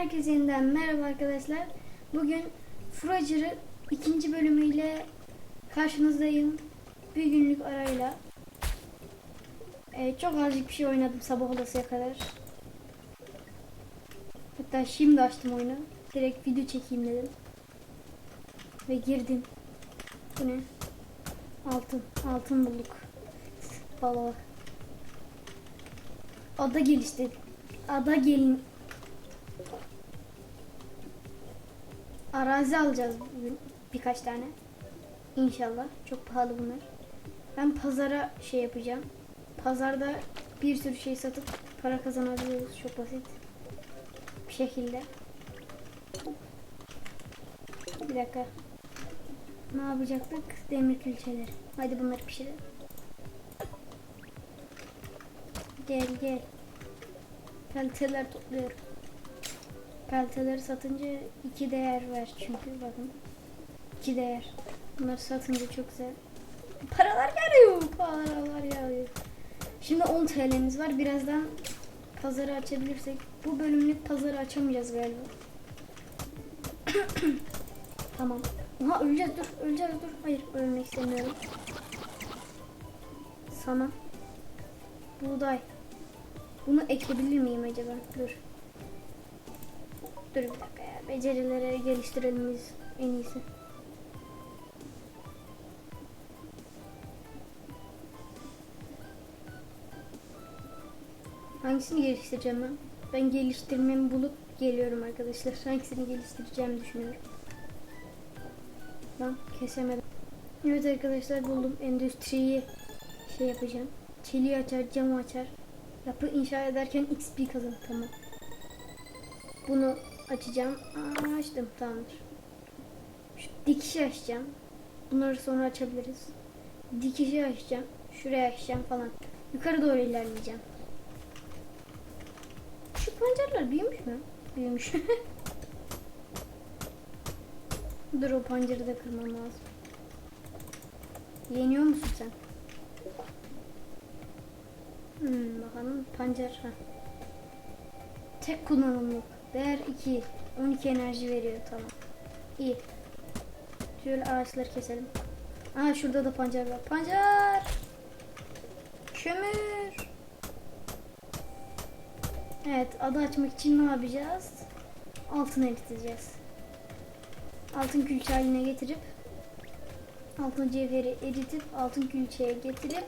Herkese yeniden merhaba arkadaşlar. Bugün Frogger'ı ikinci bölümüyle karşınızdayım. Bir günlük arayla. Ee, çok azıcık bir şey oynadım sabah olasıya kadar. Hatta şimdi açtım oyunu. Direkt video çekeyim dedim. Ve girdim. Bu ne? Altın. Altın bulduk. Baba. Ada gelişti. Ada gelin. Arazi alacağız bugün birkaç tane. İnşallah. Çok pahalı bunlar. Ben pazara şey yapacağım. Pazarda bir sürü şey satıp para kazanabiliyoruz. Çok basit. Bir şekilde. Bir dakika. Ne yapacaktık? Demir külçeleri. Hadi bunları pişirelim. Gel gel. Pelteler topluyorum. Pelteleri satınca iki değer ver çünkü bakın. iki değer. Bunları satınca çok güzel. Paralar geliyor. Paralar geliyor. Şimdi 10 TL'miz var. Birazdan pazarı açabilirsek. Bu bölümlük pazarı açamayacağız galiba. tamam. Aha öleceğiz dur. Öleceğiz dur. Hayır ölmek istemiyorum. Sana. Buğday. Bunu ekebilir miyim acaba? Dur. Dur bir dakika ya. Becerileri geliştirelim biz en iyisi. Hangisini geliştireceğim ben? Ben geliştirmemi bulup geliyorum arkadaşlar. Hangisini geliştireceğimi düşünüyorum. Lan kesemedim. Evet arkadaşlar buldum. Endüstriyi şey yapacağım. Çeliği açar, camı açar. Yapı inşa ederken XP kazan. Tamam. Bunu açacağım. Aa, açtım. Tamamdır. Şu dikişi açacağım. Bunları sonra açabiliriz. Dikişi açacağım. Şuraya açacağım falan. Yukarı doğru ilerleyeceğim. Şu pancarlar büyümüş mü? Büyümüş. Dur o pancarı da kırmam lazım. Yeniyor musun sen? Hmm, bakalım pancar. Ha. Tek kullanımlık. Değer 2. 12 enerji veriyor. Tamam. İyi. Şöyle ağaçları keselim. Aa şurada da pancar var. Pancar! Kömür! Evet ada açmak için ne yapacağız? Altın eriteceğiz. Altın külçe haline getirip altın cevheri eritip altın külçeye getirip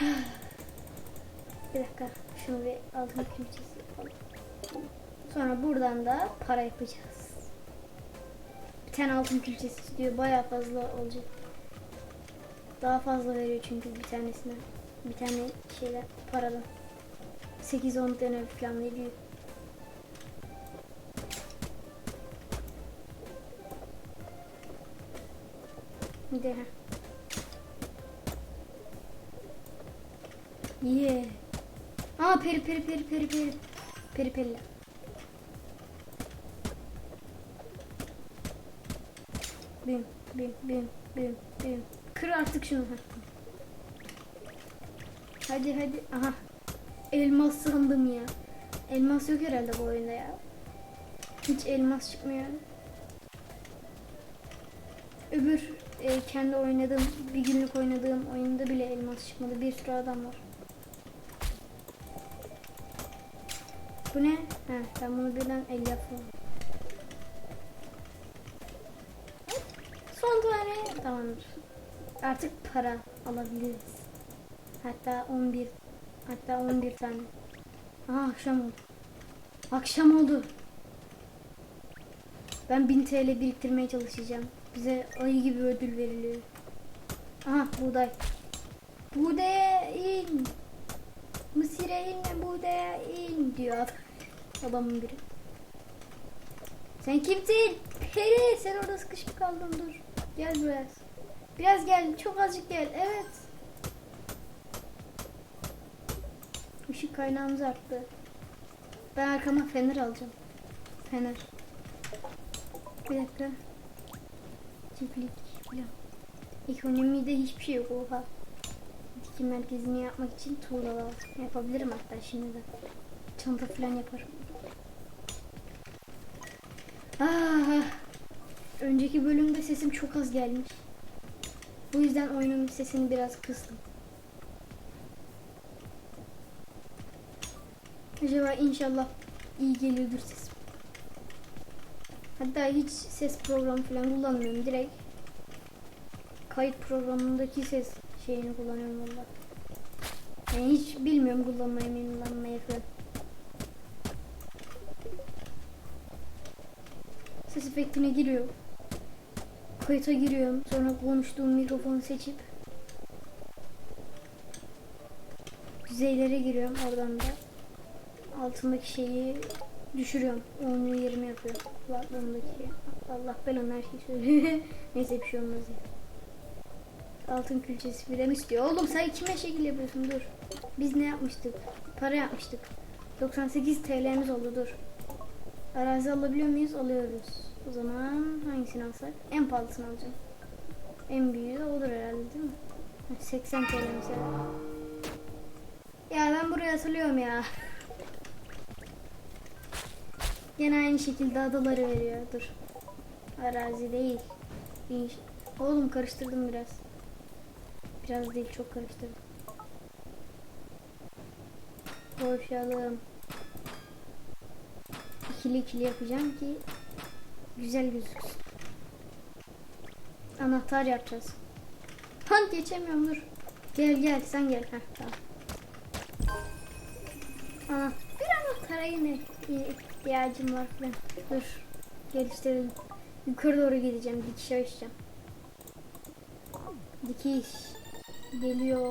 bir dakika şunu bir altın külçesi yapalım. Sonra buradan da para yapacağız. Bir tane altın külçesi istiyor. Baya fazla olacak. Daha fazla veriyor çünkü bir tanesine. Bir tane şeyler paradan. 8-10 tane falan veriyor. Bir de. Yeah. Aa peri peri peri peri peri. Peri peri. Bim bim bim bim bim. Kır artık şunu. Ha. Hadi hadi. Aha. Elmas sandım ya. Elmas yok herhalde bu oyunda ya. Hiç elmas çıkmıyor. Öbür e, kendi oynadığım, bir günlük oynadığım oyunda bile elmas çıkmadı. Bir sürü adam var. Bu ne? Ha, ben bunu birden el yapıyorum. Tamamdır. Artık para alabiliriz. Hatta 11 hatta 11 tane. Aha akşam oldu. Akşam oldu. Ben 1000 TL biriktirmeye çalışacağım. Bize ayı gibi ödül veriliyor. Aha buğday. Buğdaya in. Mısır'a in, buğdaya in diyor adam. Adamın biri. Sen kimsin? Peri sen orada sıkışıp kaldın dur. Gel biraz. Biraz gel çok azıcık gel evet. Işık kaynağımız arttı. Ben arkama fener alacağım. Fener. Bir dakika. Çiftlik falan. Ekonomide hiçbir şey yok oha. Dikim merkezini yapmak için tuğla lazım. Yapabilirim hatta şimdi de. Çanta falan yaparım. Ah, önceki bölümde sesim çok az gelmiş. Bu yüzden oyunun sesini biraz kıstım. Acaba inşallah iyi geliyordur sesim. Hatta hiç ses programı falan kullanmıyorum. Direkt kayıt programındaki ses şeyini kullanıyorum valla. Yani hiç bilmiyorum kullanmayı, kullanmayı falan. Ses efektine giriyor. Kayıta giriyorum. Sonra konuştuğum mikrofonu seçip düzeylere giriyorum. Oradan da altındaki şeyi düşürüyorum. 10'u 20 yapıyor. Kulaklığımdaki. Allah belanı her şeyi söylüyor. Neyse bir şey olmaz ya. Altın külçesi filan istiyor. Oğlum sen kime şekil yapıyorsun? Dur. Biz ne yapmıştık? Para yapmıştık. 98 TL'miz oldu dur. Arazi alabiliyor muyuz? Alıyoruz. O zaman hangisini alsak? En pahalısını alacağım. En büyüğü de odur herhalde değil mi? Ha, 80 TL mesela. Ya ben buraya hatırlıyorum ya. Gene aynı şekilde adaları veriyor. Dur. Arazi değil. İnş Oğlum karıştırdım biraz. Biraz değil çok karıştırdım. Boşalım. İkili ikili yapacağım ki güzel gözüksün. Anahtar yapacağız. Han geçemiyorum dur. Gel gel sen gel. Heh, tamam. Ana, bir anahtara yine ihtiyacım var falan. Dur. Geliştirelim. Yukarı doğru gideceğim. Dikiş açacağım. Dikiş. Geliyor.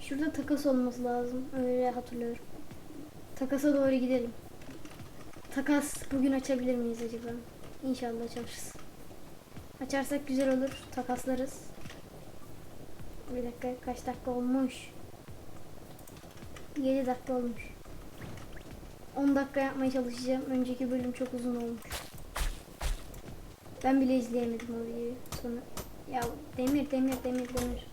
Şurada takas olması lazım. Öyle hatırlıyorum. Takasa doğru gidelim. Takas bugün açabilir miyiz acaba? İnşallah açarız. Açarsak güzel olur. Takaslarız. Bir dakika kaç dakika olmuş? 7 dakika olmuş. 10 dakika yapmaya çalışacağım. Önceki bölüm çok uzun olmuş. Ben bile izleyemedim o videoyu. Sonra ya demir demir demir demir.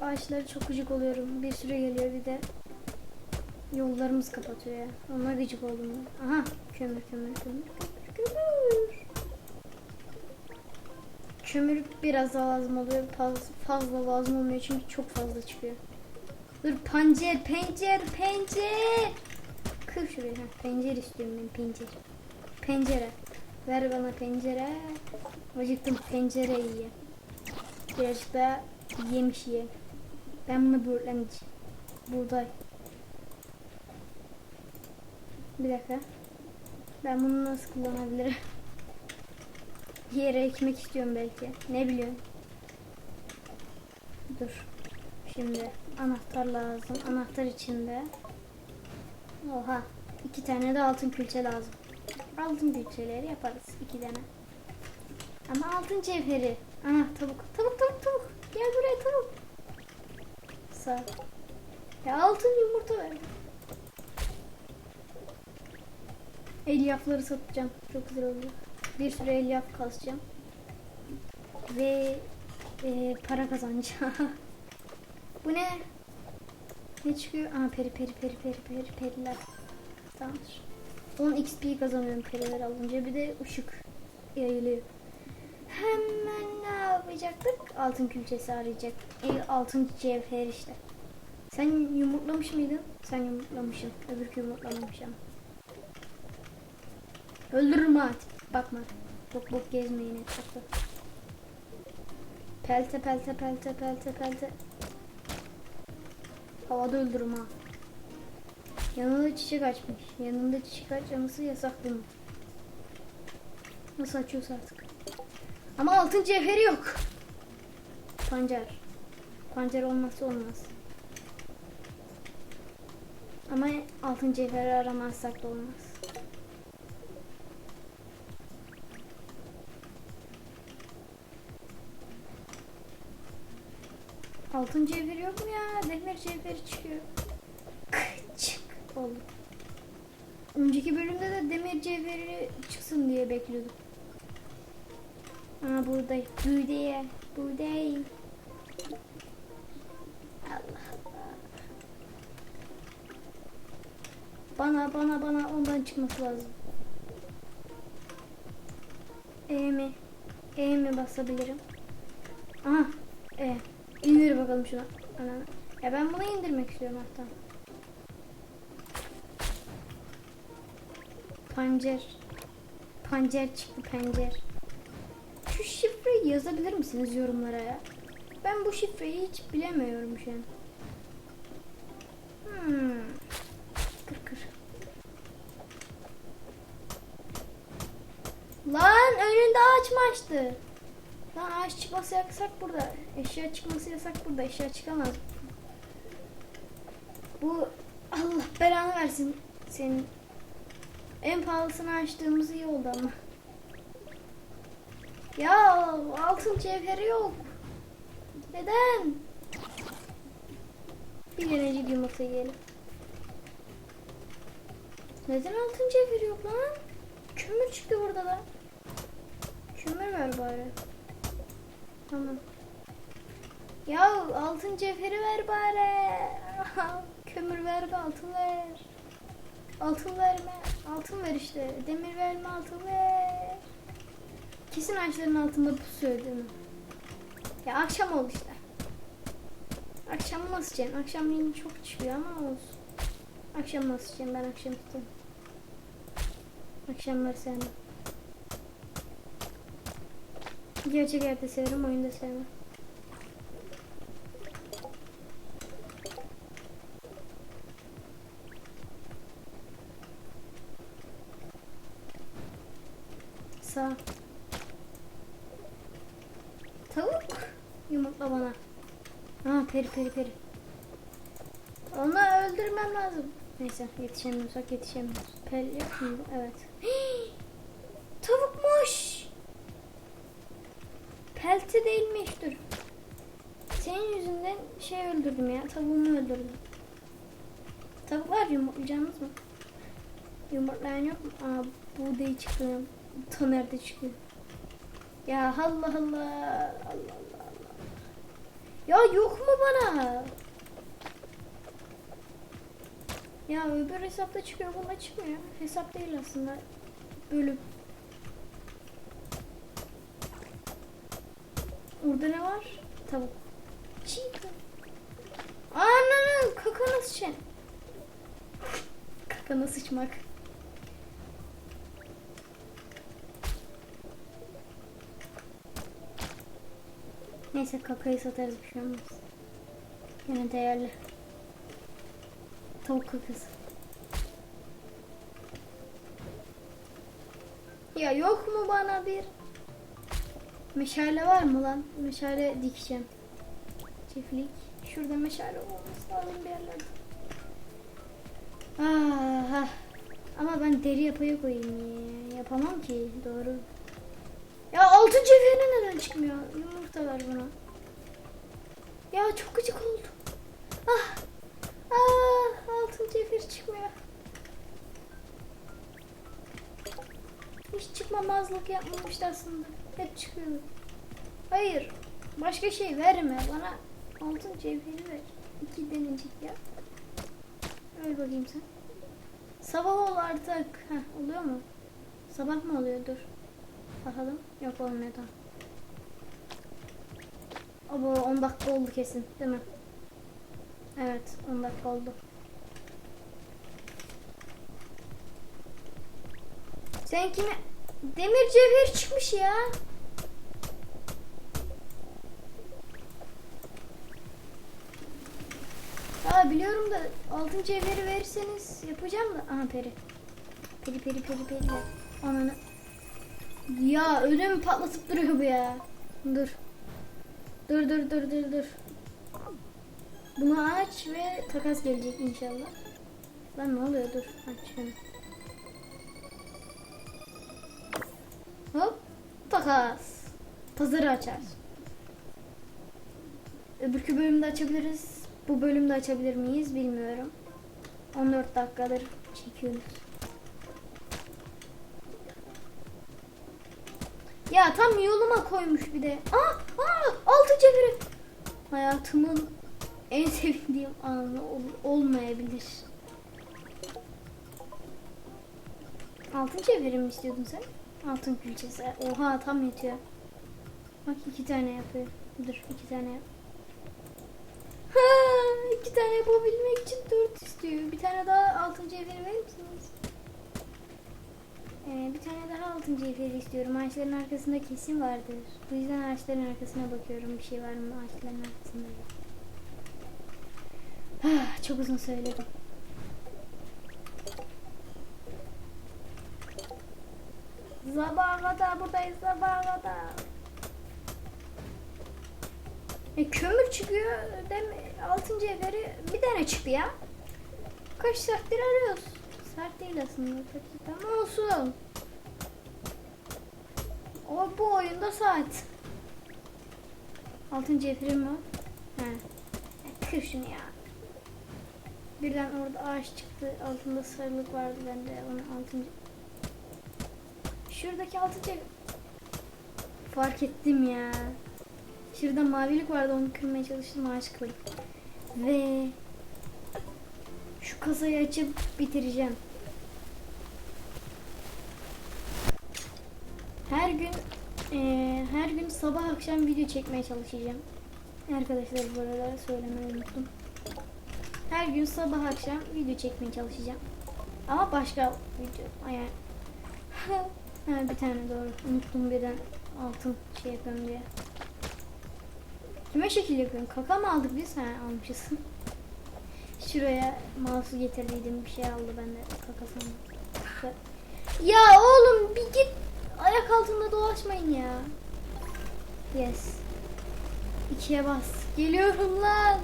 Ağaçları çok gıcık oluyorum. Bir süre geliyor bir de yollarımız kapatıyor ya. Ona gıcık oldum ya. Aha kömür kömür kömür kömür kömür. Kömür biraz daha lazım oluyor. Fazla, fazla lazım olmuyor çünkü çok fazla çıkıyor. Dur pancer pencere pencere. Kır şuraya. Heh, pencere istiyorum ben pencere. Pencere. Ver bana pencere. Acıktım pencere yiye. Birazcık daha yemiş ye. Ben bunu böğürtleneceğim. Buğday. Bir dakika. Ben bunu nasıl kullanabilirim? Yere ekmek istiyorum belki. Ne biliyorum. Dur. Şimdi anahtar lazım. Anahtar içinde. Oha. iki tane de altın külçe lazım. Altın külçeleri yaparız. iki tane. Ama altın cevheri. Aha tavuk. Tavuk tavuk tavuk. Gel buraya tavuk. Sağ. Ya altın yumurta ver. Elyafları satacağım. Çok güzel oldu. Bir sürü elyaf kasacağım. Ve e, para kazanacağım. Bu ne? Ne çıkıyor? Aa peri peri peri peri peri periler. Tamamdır. 10 XP kazanıyorum periler alınca. Bir de ışık yayılıyor. Ne yapacaktık? Altın külçesi arayacak. E, altın cevher işte. Sen yumurtlamış mıydın? Sen yumurtlamışsın. Öbürkü yumurtlamamış ama. Öldürürüm ha. Bakma. Bok bok gezmeyin etrafta. Pelte pelte pelte pelte pelte. Havada öldürürüm ha. Yanında çiçek açmış. Yanında çiçek açması yasaklı mı? Nasıl açıyorsa artık. Ama altın cevheri yok. Pancar. Pancar olmazsa olmaz. Ama altın cevheri aramazsak da olmaz. Altın cevher yok mu ya? Demir cevheri çıkıyor. Çık oldu. Önceki bölümde de demir cevheri çıksın diye bekliyordum. Aa buğday. Buğday. Buğday. Allah Allah. Bana bana bana ondan çıkması lazım. E mi? E mi basabilirim? Aha. E. İndir bakalım şuna. Ana. Ya ben bunu indirmek istiyorum hatta. Pancer. Pancer çıktı pancer. Şu şifreyi yazabilir misiniz yorumlara ya? Ben bu şifreyi hiç bilemiyorum şu an. Hmm. Kır kır. Lan önünde ağaç mı açtı? Lan ağaç çıkması yasak burada. Eşya çıkması yasak burada. Eşya çıkamaz. Bu Allah belanı versin senin. En pahalısını açtığımız iyi oldu ama. Ya altın cevheri yok. Neden? Bir denecik yumurta yiyelim. Neden altın cevheri yok lan? Kömür çıktı burada da. Kömür ver bari. Tamam. Ya altın cevheri ver bari. Kömür ver be altın ver. Altın verme. Altın ver işte. Demir verme altın ver. Kesin ağaçların altında pusuyor değil? Ya akşam oldu işte. Akşam nasıl yiyeceksin? Akşam yine çok çıkıyor ama olsun. Akşam nasıl yiyeceğim? Ben akşam tutarım. Akşamları sevmem. Gerçek hayatta severim, oyunda sevmem. Sağ. Tavuk. Yumurtla bana. Ha peri peri peri. Onu öldürmem lazım. Neyse yetişemiyorsak yetişemiyoruz. Peri yapayım. Evet. Değilmiş dur. Senin yüzünden şey öldürdüm ya. Tavuğumu öldürdüm. Tavuklar yumurtlayacağınız mı? Yumurtlayan yok mu? Aa buğday çıktı. Ta nerede çıkıyor? Ya Allah Allah. Allah Allah Allah. Ya yok mu bana? Ya öbür hesapta çıkıyor bunda çıkmıyor. Hesap değil aslında. Bölüm. Orada ne var? Tavuk. Chicken. Ananın kakana sıçan. Kakana sıçmak. Neyse kakayı satarız bir şey olmaz. Yine değerli. Tavuk kakası. Ya yok mu bana bir meşale var mı lan? Meşale dikeceğim. Çiftlik. Şurada meşale olması lazım bir yerlerde. Ah, ama ben deri yapaya koyayım ya. Yapamam ki. Doğru. Ya altın cevheri neden çıkmıyor? Yumurta ver bana. Ya çok gıcık oldu. Ah. Ah, altın cevher çıkmıyor. Hiç çıkmamazlık yapmamıştı aslında. Hep çıkıyordu. Hayır. Başka şey verme bana. Altın cevheri ver. İki denecik ya. Öyle bakayım sen. Sabah ol artık. Heh, oluyor mu? Sabah mı oluyor? Dur. Bakalım. Yok olmuyor tamam. Abo 10 dakika oldu kesin değil mi? Evet 10 dakika oldu. Sen kime? Demir cevher çıkmış ya. Aa biliyorum da altın cevheri verirseniz yapacağım da. Aha peri. Peri peri peri peri. Ananı. Ya ödümü patlatıp duruyor bu ya. Dur. Dur dur dur dur dur. Bunu aç ve takas gelecek inşallah. Lan ne oluyor dur aç şunu. Hop takas. Pazarı açar. Öbürkü bölümde açabiliriz. Bu bölümde açabilir miyiz bilmiyorum. 14 dakikadır çekiyoruz. Ya tam yoluma koymuş bir de. Aa, aa altı cevheri. Hayatımın en sevindiğim anı ol- olmayabilir. Altın çevirim mi istiyordun sen? Altın külçesi. Oha tam yetiyor. Bak iki tane yapıyor. Dur iki tane yap. İki tane yapabilmek için dört istiyor. Bir tane daha altın cevheri verir misiniz? Ee, bir tane daha altın cevheri istiyorum. Ağaçların arkasında kesin vardır. Bu yüzden ağaçların arkasına bakıyorum. Bir şey var mı ağaçların arkasında? Ah, çok uzun söyledim. Sabaha kadar buradayız sabaha kadar. E, kömür çıkıyor. Dem altın cevheri bir tane çıktı ya. Kaç saattir arıyoruz. Saat değil aslında. Dakika ama olsun. O bu oyunda saat. Altın cevherim var. He. Kır şunu ya. Birden orada ağaç çıktı. Altında sarılık vardı bende. Onu altın Şuradaki altın cevher. Fark ettim ya. Şurada mavilik vardı onu kırmaya çalıştım ağaç kılayım. Ve şu kasayı açıp bitireceğim. Her gün eee, her gün sabah akşam video çekmeye çalışacağım. Arkadaşlar bu arada söylemeyi unuttum. Her gün sabah akşam video çekmeye çalışacağım. Ama başka video. Yani ha, bir tane doğru. Unuttum birden altın şey yapıyorum diye. Kime şekil yapıyorum? Kaka mı aldık biz? Ha almışız. Şuraya mouse'u getirdiydim. Bir şey aldı bende kakasını. Ya oğlum bir git. Ayak altında dolaşmayın ya. Yes. İkiye bas. Geliyorum lan.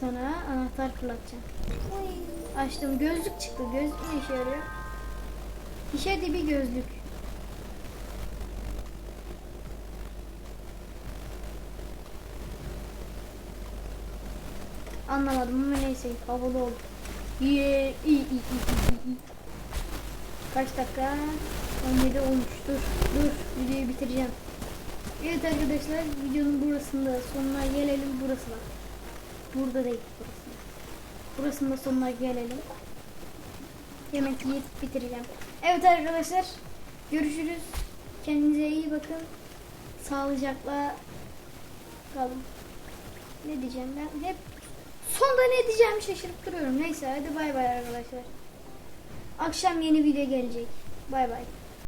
Sonra anahtar fırlatacağım. Açtım. Gözlük çıktı. Gözlük ne işe yarıyor? İşe de bir gözlük. Anlamadım ama neyse havalı oldu. Yeah, iyi, iyi, iyi, iyi. Kaç dakika? 17 olmuş. Dur, dur. Videoyu bitireceğim. Evet arkadaşlar videonun burasında sonuna gelelim. Burası var. Burada değil burası. Burasında sonuna gelelim. Yemek yiyip bitireceğim. Evet arkadaşlar. Görüşürüz. Kendinize iyi bakın. Sağlıcakla kalın. Ne diyeceğim ben? Hep sonda ne diyeceğimi şaşırıp duruyorum. Neyse hadi bay bay arkadaşlar. Akşam yeni video gelecek. Bay bay.